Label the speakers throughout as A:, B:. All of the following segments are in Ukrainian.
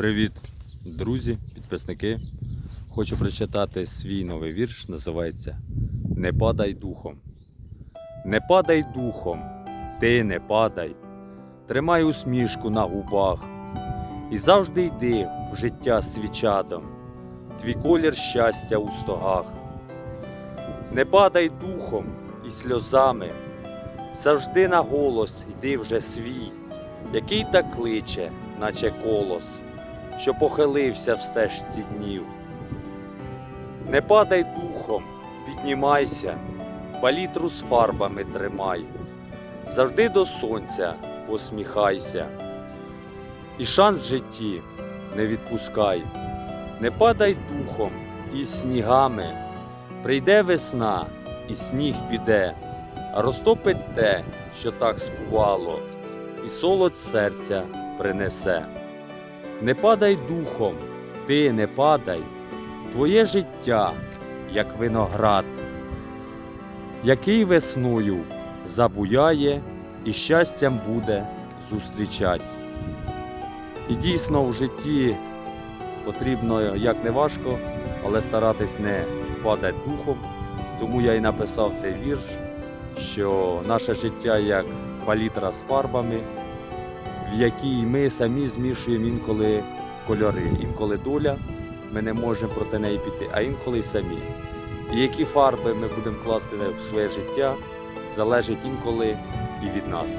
A: Привіт, друзі, підписники. Хочу прочитати свій новий вірш, називається Не падай духом. Не падай духом, ти не падай, тримай усмішку на губах і завжди йди в життя свічадом, твій колір щастя у стогах. Не падай духом і сльозами, завжди на голос йди вже свій, який так кличе, наче колос що похилився в стежці днів. Не падай духом, піднімайся, палітру з фарбами тримай, завжди до сонця посміхайся, і шанс в житті не відпускай, не падай духом і снігами, прийде весна, і сніг піде, розтопить те, що так скувало, і солод серця принесе. Не падай духом, ти не падай, твоє життя, як виноград, який весною забуяє і щастям буде зустрічать. І дійсно в житті потрібно як не важко, але старатись не падати духом. Тому я і написав цей вірш, що наше життя як палітра з фарбами в якій ми самі змішуємо інколи кольори. Інколи доля, ми не можемо проти неї піти, а інколи й самі. І які фарби ми будемо класти в своє життя, залежить інколи і від нас.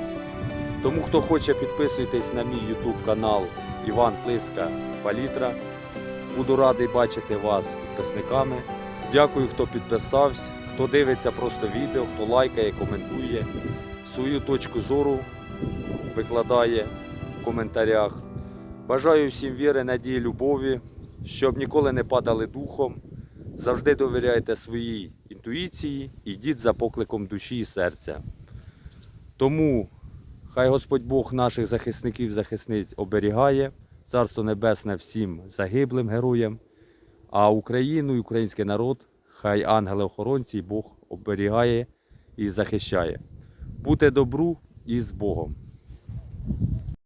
A: Тому, хто хоче, підписуйтесь на мій YouTube канал Іван Плиска Палітра. Буду радий бачити вас підписниками. Дякую, хто підписався, хто дивиться просто відео, хто лайкає, коментує свою точку зору викладає в коментарях. Бажаю всім віри, надії, любові, щоб ніколи не падали духом. Завжди довіряйте своїй інтуїції і йдіть за покликом душі і серця. Тому хай Господь Бог наших захисників, захисниць оберігає, Царство Небесне всім загиблим героям, а Україну і український народ, хай ангели-охоронці Бог оберігає і захищає. Бути добру і з Богом.